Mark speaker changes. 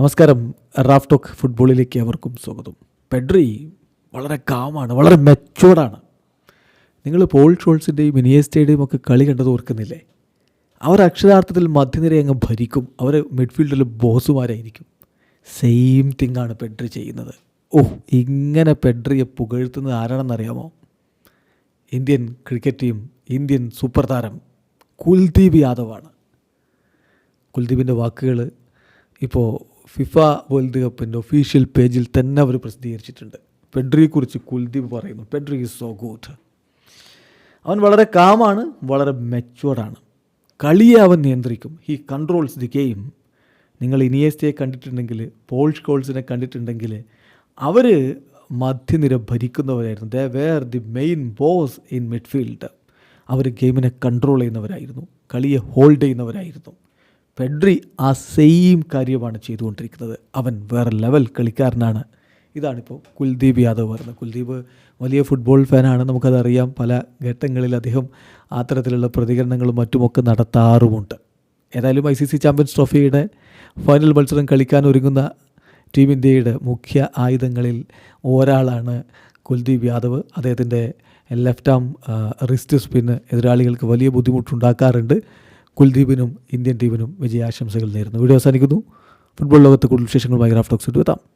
Speaker 1: നമസ്കാരം. Raf talk ഫുട്ബോളിലേക്ക് അവർക്കും സ്വാഗതം. പെഡ്രി വളരെ കാമാണ് വളരെ മെച്ചോർഡാണ്. നിങ്ങൾ പോൾ ഷോൾസിന്റെയും ഇനിയസ്റ്റയുടെയും ഒക്കെ കളി കണ്ടത് ഓർക്കുന്നില്ലേ? അവർ അക്ഷരാർത്ഥത്തിൽ മധ്യനിരയെ അങ്ങ് ഭരിക്കും. അവർ മിഡ്ഫീൽഡിൽ ബോസുമാരായിരിക്കും. സെയിം തിങ് ആണ് പെഡ്രി ചെയ്യുന്നത്. ഓ ഇങ്ങനെ പെഡ്രിയെ പുകഴ്ത്തുന്നത് ആരാണെന്നറിയാമോ? Indian cricket team Indian super താരം കുൽദീപ് യാദവാണ്. കുൽദീപിന്റെ വാക്കുകൾ ഇപ്പോൾ ഫിഫ വേൾഡ് കപ്പിന്റെ ഒഫീഷ്യൽ പേജിൽ തന്നെ അവർ പ്രസിദ്ധീകരിച്ചിട്ടുണ്ട്. പെഡ്രിയെക്കുറിച്ച് കുൽദീപ് പറയുന്നു. പെഡ്രി ഈസ് സോ ഗുഡ് അവൻ വളരെ കാമാണ് വളരെ മെച്ചുവർഡാണ് കളിയെ അവൻ നിയന്ത്രിക്കും. ഹി കൺട്രോൾസ് ദി ഗെയിം നിങ്ങൾ ഇനിയസ്റ്റയെ കണ്ടിട്ടുണ്ടെങ്കിൽ പോൾ കോൾസിനെ കണ്ടിട്ടുണ്ടെങ്കിൽ അവർ മധ്യനിര ഭരിക്കുന്നവരായിരുന്നു. They were the main boss in midfield അവർ ഗെയിമിനെ കൺട്രോൾ ചെയ്യുന്നവരായിരുന്നു. കളിയെ ഹോൾഡ് ചെയ്യുന്നവരായിരുന്നു. പെഡ്രി ആ സെയിം കാര്യമാണ് ചെയ്തുകൊണ്ടിരിക്കുന്നത്. അവൻ വേറെ ലെവൽ കളിക്കാരനാണ്. ഇതാണിപ്പോൾ കുൽദീപ് യാദവ് പറയുന്നത്. കുൽദീപ് വലിയ ഫുട്ബോൾ ഫാനാണ് നമുക്കതറിയാം. പല ഘട്ടങ്ങളിൽ അദ്ദേഹം അത്തരത്തിലുള്ള പ്രതികരണങ്ങളും മറ്റുമൊക്കെ നടത്താറുമുണ്ട്. ഏതായാലും ഐ സി സി ചാമ്പ്യൻസ് ട്രോഫിയുടെ ഫൈനൽ മത്സരം കളിക്കാൻ ഒരുങ്ങുന്ന ടീം ഇന്ത്യയുടെ മുഖ്യ ആയുധങ്ങളിൽ ഒരാളാണ് കുൽദീപ് യാദവ്. അദ്ദേഹത്തിന്റെ ലെഫ്റ്റ് ആം റിസ്റ്റ് സ്പിന്ന് എതിരാളികൾക്ക് വലിയ ബുദ്ധിമുട്ടുണ്ടാക്കാറുണ്ട്. കുൽദീപിനും ഇന്ത്യൻ ടീമിനും വിജയാശംസകൾ നേരുന്നു. വീഡിയോ അവസാനിക്കുന്നു. ഫുട്ബോൾ ലോകത്ത് കൂടുതൽ വിശേഷങ്ങളുമായി ഗ്രാഫ് ടോക്സ് എത്താം.